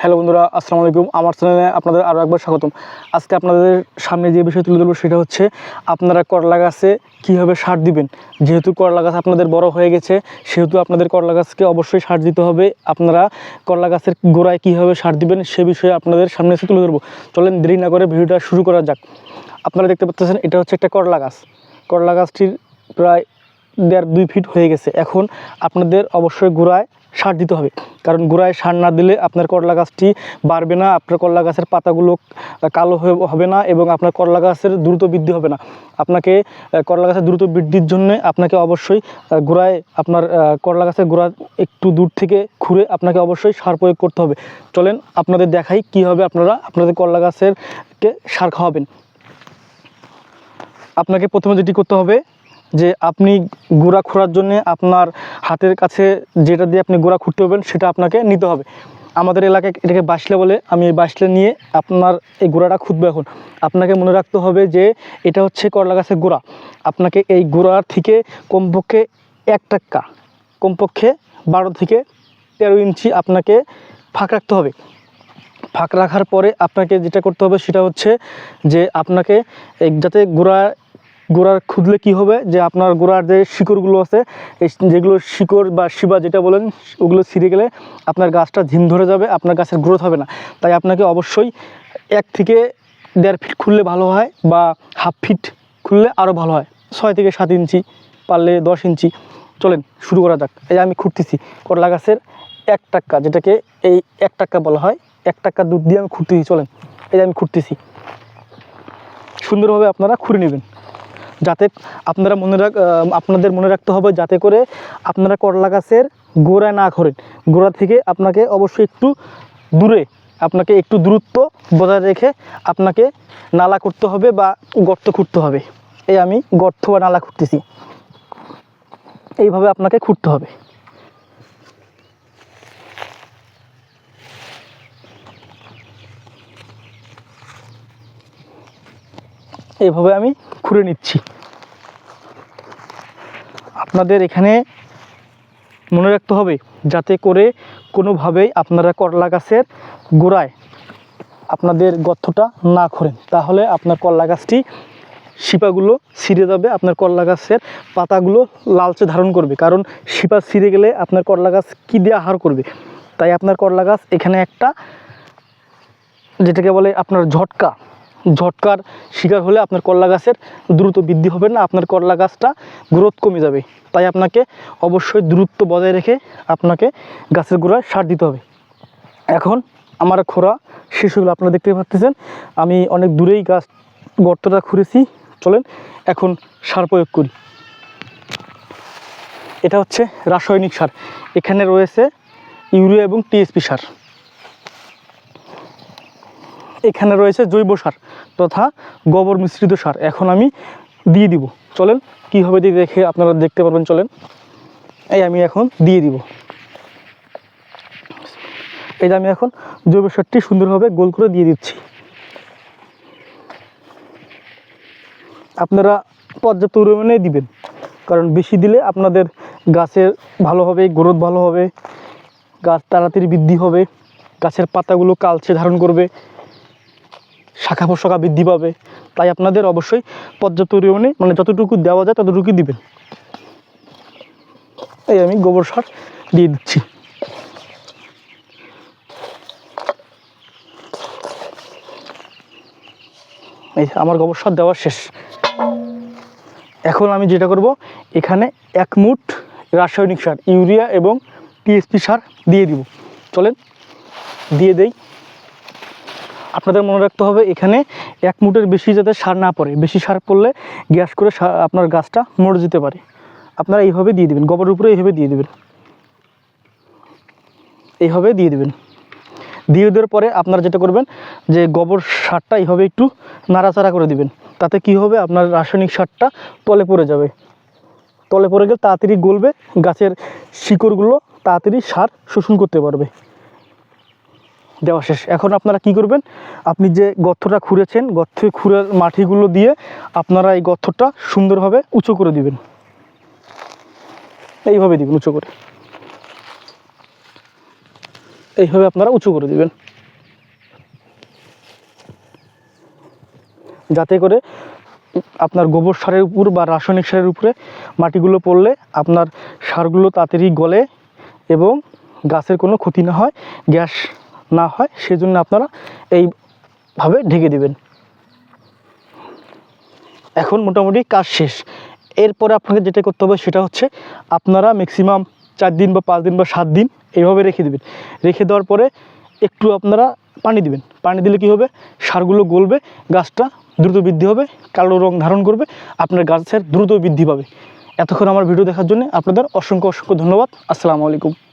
Hello বন্ধুরা, আসসালামু আলাইকুম। আমার চ্যানেলে আপনাদের আরও একবার স্বাগতম। আজকে আপনাদের সামনে যে বিষয় তুলে ধরবো সেটা হচ্ছে, আপনারা করলা গাছে কীভাবে সার দিবেন? যেহেতু করলা গাছ আপনাদের বড় হয়ে গেছে, সেহেতু আপনাদের করলা গাছকে অবশ্যই সার দিতে হবে। আপনারা করলা গাছের গোড়ায় কীভাবে সার দিবেন সে বিষয়ে আপনাদের সামনে এসে তুলে ধরবো। চলেন দেরি না করে ভিডিওটা শুরু করা যাক। আপনারা দেখতে পাচ্ছেন, এটা হচ্ছে একটা করলা গাছ। করলা গাছটির প্রায় দেড় দুই ফিট হয়ে গেছে। এখন আপনাদের অবশ্যই গোড়ায় সার দিতে হবে। কারণ গোড়ায় সার না দিলে আপনার করলা গাছটি বাড়বে না, আপনার করলা গাছের পাতাগুলো কালো হবে না এবং আপনার করলা গাছের দ্রুত বৃদ্ধি হবে না। আপনাকে করলা গাছের দ্রুত বৃদ্ধির জন্য আপনাকে অবশ্যই গোড়ায় আপনার করলা গাছের গোড়া একটু দূর থেকে খুঁড়ে আপনাকে অবশ্যই সার প্রয়োগ করতে হবে। চলেন আপনাদের দেখাই কীভাবে আপনারা আপনাদের করলা গাছেরকে সার খাওয়াবেন। আপনাকে প্রথমে যেটি করতে হবে যে আপনি গোড়া খোঁড়ার জন্য আপনার হাতের কাছে যেটা দিয়ে আপনি গোড়া খুঁড়তে হবেন সেটা আপনাকে নিতে হবে। আমাদের এলাকায় এটাকে বাসলে বলে, আমি এই বাসলে নিয়ে আপনার এই গোড়াটা খুঁজবো এখন। আপনাকে মনে রাখতে হবে যে, এটা হচ্ছে করলা গাছের গোড়া। আপনাকে এই গোড়ার থেকে কমপক্ষে এক টাক্কা, কমপক্ষে বারো থেকে তেরো ইঞ্চি আপনাকে ফাঁক রাখতে হবে। ফাঁক রাখার পরে আপনাকে যেটা করতে হবে, সেটা হচ্ছে যে, আপনাকে যাতে গোড়া গোড়ার খুদলে কি হবে? যে আপনার গোড়ার যে শিকড়গুলো আছে যেগুলো শিকড় বা শিবা যেটা বলেন, ওগুলো ছিঁড়ে গেলে আপনার গাছটা ঝিম ধরে যাবে, আপনার গাছের গ্রোথ হবে না। তাই আপনাকে অবশ্যই এক থেকে দেড় ফিট খুললে ভালো হয় বা হাফ ফিট খুললে আরও ভালো হয়। ছয় থেকে সাত ইঞ্চি পারলে দশ ইঞ্চি। চলেন, শুরু করা যাক। এই আমি খুঁড়তেছি, করলা গাছের এক টাক্কা, যেটাকে এই এক টাক্কা বলা হয়, এক টাক্কা দুধ দিয়ে আমি খুঁড়তেছি, চলেন। এই আমি খুঁড়তেছি। সুন্দরভাবে আপনারা খুঁড়ে নেবেন। যাতে আপনারা মনে রাখ আপনাদের মনে রাখতে হবে যাতে করে আপনারা করলা গাছের গোড়ায় না খোরেন গোড়া থেকে আপনাকে অবশ্যই একটু দূরে, আপনাকে একটু দূরত্ব বজায় রেখে আপনাকে নালা করতে হবে বা গর্ত খুঁড়তে হবে। এই আমি গর্ত বা নালা খুঁড়তেছি। এইভাবে আপনাকে খুঁড়তে হবে। এইভাবে আমি খুঁড়ে নিচ্ছি। আপনাদের এখানে মনে রাখতে হবে, যাতে করে কোনোভাবেই আপনারা করলা গাছের গোড়ায় আপনাদের গর্তটা না খোঁড়েন। তাহলে আপনার করলা গাছটি শিপাগুলো ছিঁড়ে যাবে, আপনার করলা গাছের পাতাগুলো লালচে ধারণ করবে। কারণ শিপা ছিঁড়ে গেলে আপনার করলা গাছ কী দিয়ে আহার করবে? তাই আপনার করলা গাছ এখানে একটা যেটাকে বলে আপনার ঝটকা ঝটকার শিকার হলে আপনার করলা গাছের দ্রুত বৃদ্ধি হবে না, আপনার করলা গাছটা গ্রোথ কমে যাবে। তাই আপনাকে অবশ্যই দূরত্ব বজায় রেখে আপনাকে গাছের গোড়ায় সার দিতে হবে। এখন আমার খোরা শেষ হলো আপনারা দেখতে পাচ্ছেন, আমি অনেক দূরেই গাছ গর্তটা খুঁড়েছি। চলেন এখন সার প্রয়োগ করি। এটা হচ্ছে রাসায়নিক সার, এখানে রয়েছে ইউরিয়া এবং টিএসপি সার। এখানে রয়েছে জৈব সার তথা গোবর মিশ্রিত সার। এখন আমি দিয়ে দিব। চলেন, কীভাবে দিয়ে দেখে আপনারা দেখতে পারবেন, চলেন। এই আমি এখন দিয়ে দিব। এই আমি এখন জৈব সারটি সুন্দরভাবে গোল করে দিয়ে দিচ্ছি। আপনারা পর্যাপ্ত পরিমাণে দিবেন, কারণ বেশি দিলে আপনাদের গাছের ভালো হবে, গ্রোথ ভালো হবে, গাছ তাড়াতাড়ি বৃদ্ধি হবে, গাছের পাতাগুলো কালচে ধারণ করবে। শাখা প্রশাখা বৃদ্ধি পাবে। তাই আপনাদের অবশ্যই পর্যাপ্ত পরিমাণে মানে যতটুকু দেওয়া যায় ততটুকুই দিবেন। এই আমি গোবর সার দিয়ে দিচ্ছি। এই আমার গোবর সার দেওয়া শেষ। এখন আমি যেটা করব, এখানে এক মুঠ রাসায়নিক সার, ইউরিয়া এবং টিএসপি সার দিয়ে দিব। চলেন, দিয়ে দেই। আপনাদের মনে রাখতে হবে, এখানে এক মুটের বেশি যাতে সার না পড়ে। বেশি সার পড়লে গ্যাস করে আপনার গাছটা মরে যেতে পারে। আপনারা এইভাবে দিয়ে দেবেন, গোবরের উপরে এইভাবে দিয়ে দেবেন। এইভাবে দিয়ে দেবেন। দিয়ে দেওয়ার পরে আপনারা যেটা করবেন, যে গোবর সারটা এইভাবে একটু নাড়াচাড়া করে দিবেন। তাতে কি হবে? আপনার রাসায়নিক সারটা তলে পড়ে যাবে। তলে পড়ে গেলে তাড়াতাড়ি গলবে, গাছের শিকড়গুলো তাড়াতাড়ি সার শোষণ করতে পারবে। দেওয়া শেষ। এখন আপনারা কি করবেন? আপনি যে গর্তটা খুঁড়েছেন, গর্তে খুঁড়ে মাটিগুলো দিয়ে আপনারা এই গর্তটা সুন্দরভাবে উঁচু করে দিবেন। এইভাবে দিবেন উঁচু করে। এইভাবে আপনারা উঁচু করে দিবেন। যাতে করে আপনার গোবর সারের উপর বা রাসায়নিক সারের উপরে মাটিগুলো পড়লে আপনার সারগুলো তাড়াতাড়ি গলে এবং গাছের কোনো ক্ষতি না হয়, গ্যাস না হয়, সেজন্য আপনারা এইভাবে ঢেকে দিবেন। এখন মোটামুটি কাজ শেষ। এরপরে আপনাকে যেটা করতে হবে সেটা হচ্ছে আপনারা ম্যাক্সিমাম চার দিন বা পাঁচ দিন বা সাত দিন এইভাবে রেখে দেবেন। রেখে দেওয়ার পরে একটু আপনারা পানি দিবেন। পানি দিলে কী হবে? সারগুলো গলবে, গাছটা দ্রুত বৃদ্ধি হবে, কালো রং ধারণ করবে, আপনার গাছের দ্রুত বৃদ্ধি পাবে। এতক্ষণ আমার ভিডিও দেখার জন্য আপনাদের অসংখ্য অসংখ্য ধন্যবাদ। আসসালামু আলাইকুম।